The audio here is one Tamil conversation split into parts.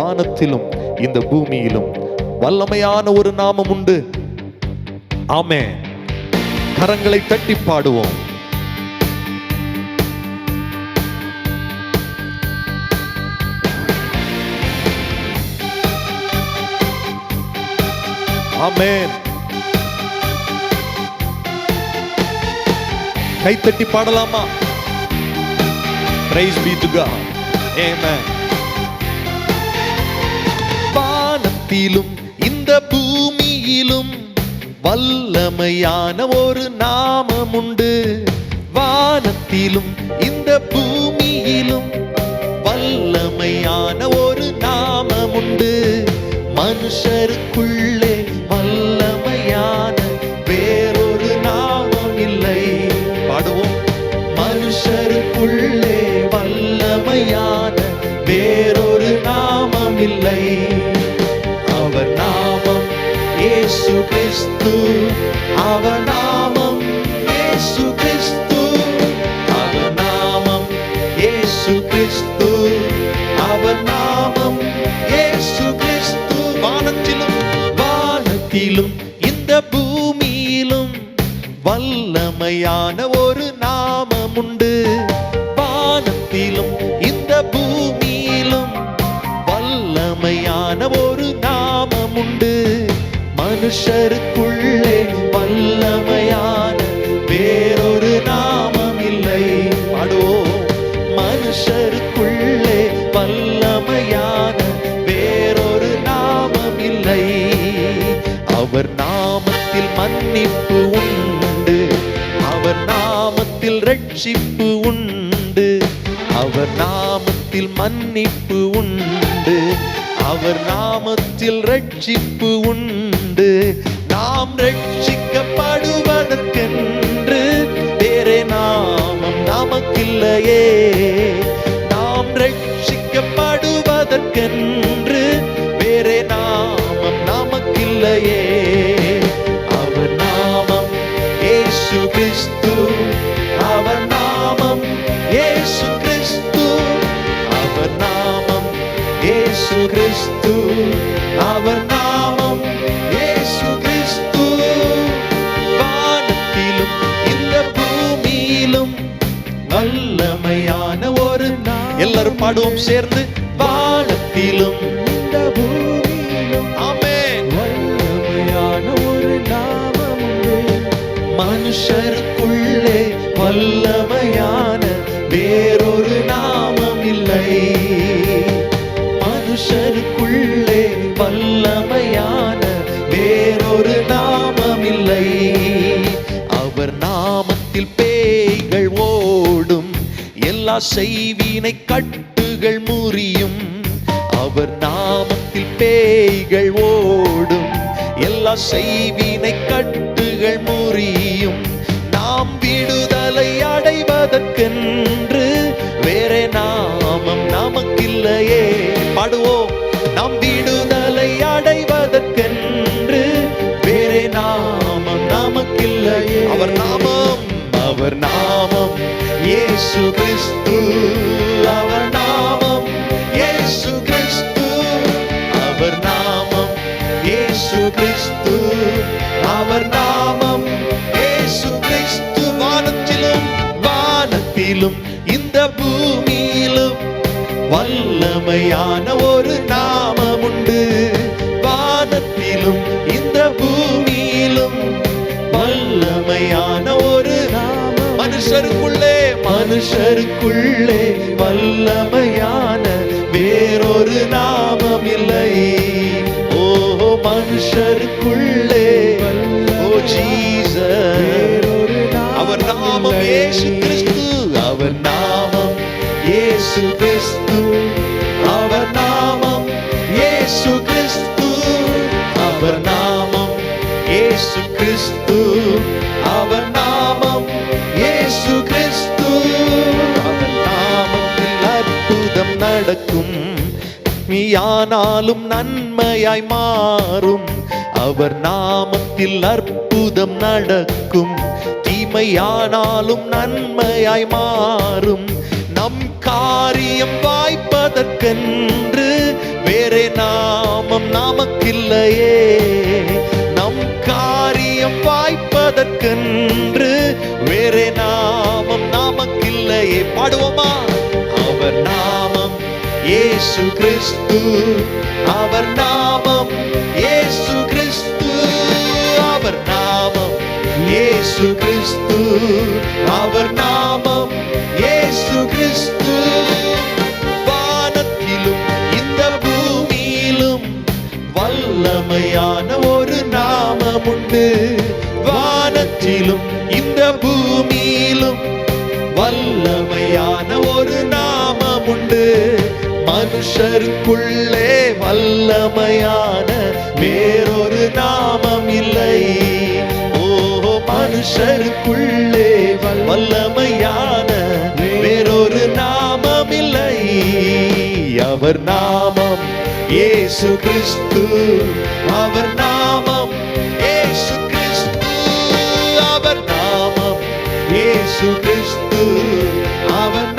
வானத்திலும் இந்த பூமியிலும். வல்லமையான ஒரு நாமம் உண்டு. ஆமே கரங்களை தட்டி பாடுவோம். ஆமென். கைத்தட்டி பாடலாமா? Praise be to God amen வானத்திலும் இந்த பூமியிலும் வல்லமையான ஒரு நாமம் உண்டு வானத்திலும் இந்த பூமியிலும் வல்லமையான ஒரு நாமம் உண்டு மனுஷருக்குள்ளே இயேசு கிறிஸ்து அவர் நாமம் இயேசு கிறிஸ்து அவர் நாமம் இயேசு கிறிஸ்து அவர் நாமம் இயேசு கிறிஸ்து வானத்திலும் வானத்திலும் இந்த பூமியிலும் வல்லமையான மனுஷருக்குள்ளே வல்லமையான வேறொரு நாமம் இல்லை பாடுவோம் மனுஷருக்குள்ளே வல்லமையான வேறொரு நாமம் இல்லை அவர் நாமத்தில் மன்னிப்பு உண்டு. அவர் நாமத்தில் ரட்சிப்பு உண்டு. அவர் நாமத்தில் மன்னிப்பு உண்டு. அவர் நாமத்தில் ரட்சிப்பு உண்டு. உண்டு நாம் ரட்சிக்கப்படுவதற்கென்று வேறே நாமம் நமக்கில்லையே. நாம் ரட்சிக்கப்படுவதற்கென்று வேறே நாமம் நமக்கில்லையே. அவர் நாமம் ஏசு கிறிஸ்து. அவர் நாமம் ஏசு கிறிஸ்து. அவர் நாமம் ஏசு கிறிஸ்து. அவர் நாமம் ஒரு நாமம். எல்லாரும் பாடுவோம் சேர்ந்து வானத்திலும் இந்த பூமியிலும் ஆமென் வல்லமையான ஒரு நாமம் உண்டு மனுஷருக்குள்ளே வல்லமையான செய்வினை கட்டுகள் முறியும். அவர் நாமத்தில் பேய்கள் ஓடும். எல்லா செய்வினை கட்டுகள் முறியும். நாம் விடுதலை அடைவதற்கென்று வேற நாமம் நமக்கில்லையே. பாடுவோம். நாம் விடுதலை இயேசு கிறிஸ்து அவர் நாமம் இயேசு கிறிஸ்து அவர் நாமம் இயேசு கிறிஸ்து அவர் நாமம் இயேசு கிறிஸ்து வானத்திலும் வானத்திலும் இந்த பூமியிலும் வல்லமையான ஒரு நாமம் உண்டு வானத்திலும் இந்த பூமியிலும் வல்லமையான ஒரு நாமம். மனுஷருக்குள்ளே மனுஷருக்குள்ளே வல்லமையான வேறொரு நாமம் இல்லை ஓ மனுஷருக்குள்ளே ஓ ஜீச அவர் நாமம் ஏசு கிறிஸ்து அவர் நாமம் ஏசு கிறிஸ்து. அவர் நாமம் ஏசு கிறிஸ்து அவர் நாமம் ஏசு கிறிஸ்து. அவர் நாமம் ஏசு கிறிஸ்து. அற்புதம் நடக்கும். நீயானாலும் நன்மையாய் மாறும். அவர் நாமத்தில் அற்புதம் நடக்கும். தீமையானாலும் நன்மையாய் மாறும். நம் காரியம் வாய்ப்பதற்கென்று வேறே நாமம் நமக்கில்லையே. நம் காரியம் வாய்ப்பதற்கென்று வேறே நாமம் நமக்கில்லையே. பாடுவோமா? அவர் நாமம் இயேசு கிறிஸ்து. அவர் நாமம் இயேசு கிறிஸ்து. அவர் நாமம் இயேசு கிறிஸ்து. அவர் நாமம் இயேசு கிறிஸ்து. வானத்திலும் இந்த பூமியிலும் வல்லமையான ஒரு நாமம் உண்டு. வானத்திலும் இந்த பூமியிலும் வல்லமையான ஒரு நாமம் உண்டு மனுஷருக்குள்ளே வல்லமையான வேறொரு நாமம் இல்லை. ஓ மனுஷருக்குள்ளே வல்லமையான வேறொரு நாமம் இல்லை. அவர் நாமம் ஏசு கிறிஸ்து. அவர் நாமம் ஏசு கிறிஸ்து. அவர் நாமம் ஏசு கிறிஸ்து. அவர்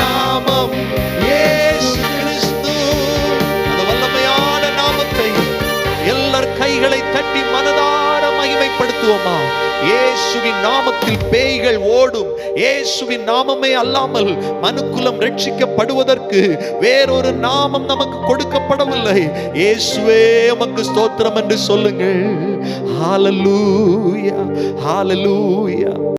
இயேசுவின் நாமத்தில் பேய்கள் ஓடும். இயேசுவின் நாமமே அல்லாமல் மனுக்குலம் ரட்சிக்கப்படுவதற்கு வேறொரு நாமம் நமக்கு கொடுக்கப்படவில்லை. இயேசுவே உமக்கு ஸ்தோத்திரம் என்று சொல்லுங்கள். ஹாலலூயா ஹாலலூயா